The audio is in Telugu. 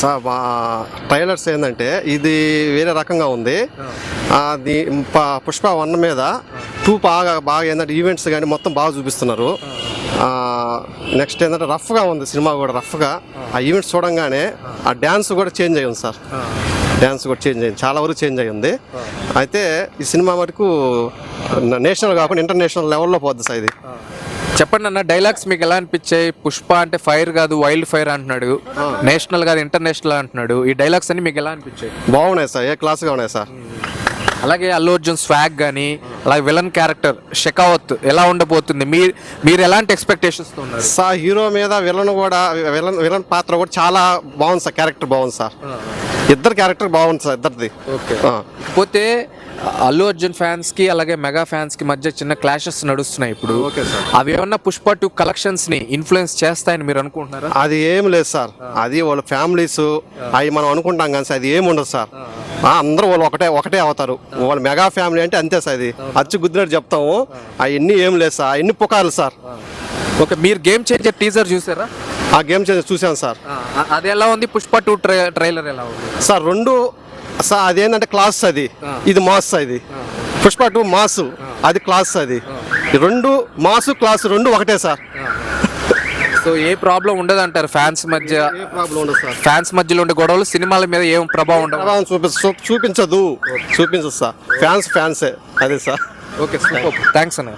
సార్ మా ట్రైలర్స్ ఏంటంటే ఇది వేరే రకంగా ఉంది. అది పుష్ప వన్ మీద టూ బాగా బాగా ఏంటంటే ఈవెంట్స్ కానీ మొత్తం బాగా చూపిస్తున్నారు. నెక్స్ట్ ఏంటంటే రఫ్గా ఉంది సినిమా కూడా రఫ్గా. ఆ. ఈవెంట్స్ చూడంగానే ఆ. డ్యాన్స్ కూడా చేంజ్ అయ్యింది సార్. డ్యాన్స్ కూడా చేంజ్ అయ్యింది. చాలా వరకు చేంజ్ అయ్యింది. అయితే ఈ సినిమా వరకు నేషనల్ కాకుండా ఇంటర్నేషనల్ లెవెల్లో పోద్ది సార్ ఇది. చెప్పండి అన్న డైలాగ్స్ మీకు ఎలా అనిపించాయి? పుష్ప అంటే ఫైర్ కాదు వైల్డ్ ఫైర్ అంటున్నాడు. నేషనల్ కాదు ఇంటర్నేషనల్ అంటున్నాడు. ఈ డైలాగ్స్ అన్ని మీకు ఎలా అనిపించాయి? బాగున్నాయి సార్ ఏ క్లాస్గా ఉన్నాయి సార్? అలాగే అల్లు అర్జున్ స్వాగ్ కానీ అలాగే విలన్ క్యారెక్టర్ షెకావత్ ఎలా ఉండబోతుంది? మీరు మీరు ఎలాంటి ఎక్స్పెక్టేషన్స్ ఉన్నారు? సార్ హీరో మీద విలన్ కూడా విలన్ విలన్ పాత్ర కూడా చాలా బాగుంది సార్ క్యారెక్టర్ బాగుంది సార్. ఇద్దరు క్యారెక్టర్ బాగుంది సార్ ఇద్దరిది. ఓకే. పోతే అల్లు అర్జున్ ఫ్యాన్స్కి అలాగే మెగా ఫ్యాన్స్కి మధ్య చిన్న క్లాషెస్ నడుస్తున్నాయి ఇప్పుడు. అవి ఏమన్నా పుష్ప టూ కలెక్షన్స్ని ఇన్ఫ్లుయెన్స్ చేస్తాయని మీరు అనుకుంటున్నారా? అది ఏం లేదు సార్. అది వాళ్ళ ఫ్యామిలీస్ అవి మనం అనుకుంటాం కానీ సార్ అది ఏమి ఉండదు సార్. అందరూ వాళ్ళు ఒకటే ఒకటే అవుతారు. వాళ్ళ మెగా ఫ్యామిలీ అంటే అంతే సార్ అది అచ్చు గుద్దినట్టు చెప్తాము. అవన్నీ ఏం లేదు సార్. అన్ని పుకార్లు సార్. ఓకే మీరు గేమ్ చేంజర్ టీజర్ చూసారా? ఆ గేమ్ చేంజ్ చూశాను సార్. అది ఎలా ఉంది? పుష్ప టూ ట్రైలర్ ఎలా ఉంది? సార్ రెండు సార్ అదేంటంటే క్లాస్ అది. ఇది మాస్ ఇది. Pushpa two mass. అది క్లాస్ అది. రెండు మాసు క్లాస్ రెండు ఒకటే సార్. సో ఏ ప్రాబ్లం ఉండదు అంటారు ఫ్యాన్స్ మధ్య? ఏ ప్రాబ్లం ఉండదు సార్. ఫ్యాన్స్ మధ్యలో ఉండే గొడవలు సినిమాల మీద ఏం ప్రభావం ఉండదు ప్రభావం చూపి చూ- చూపించదు. చూపించదు సార్. ఫ్యాన్స్ ఫ్యాన్సే. అదే సార్. ఓకే థ్యాంక్స్ అన్న.